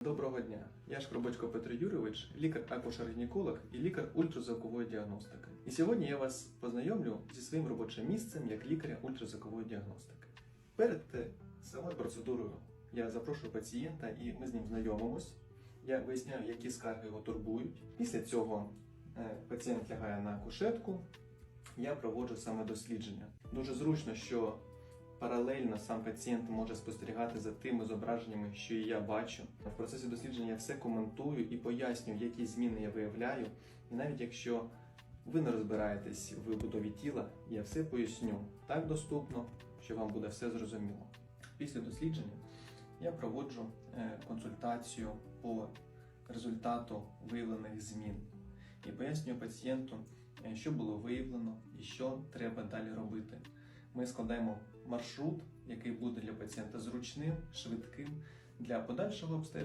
Доброго дня! Я Шкробочко Петро Юрійович, лікар-акушер-гінеколог і лікар ультразвукової діагностики. І сьогодні я вас познайомлю зі своїм робочим місцем як лікаря ультразвукової діагностики. Перед самою процедурою я запрошую пацієнта і ми з ним знайомимось. Я виясняю, які скарги його турбують. Після цього е, пацієнт лягає на кушетку. Я проводжу саме дослідження. Дуже зручно, що Паралельно сам пацієнт може спостерігати за тими зображеннями, що і я бачу. В процесі дослідження я все коментую і пояснюю, які зміни я виявляю. І навіть якщо ви не розбираєтесь в будові тіла, я все поясню так доступно, що вам буде все зрозуміло. Після дослідження я проводжу е, консультацію по результату виявлених змін і пояснюю пацієнту, е, що було виявлено і що треба далі робити. Ми складаємо маршрут, який буде для пацієнта зручним, швидким для подальшого обстеження.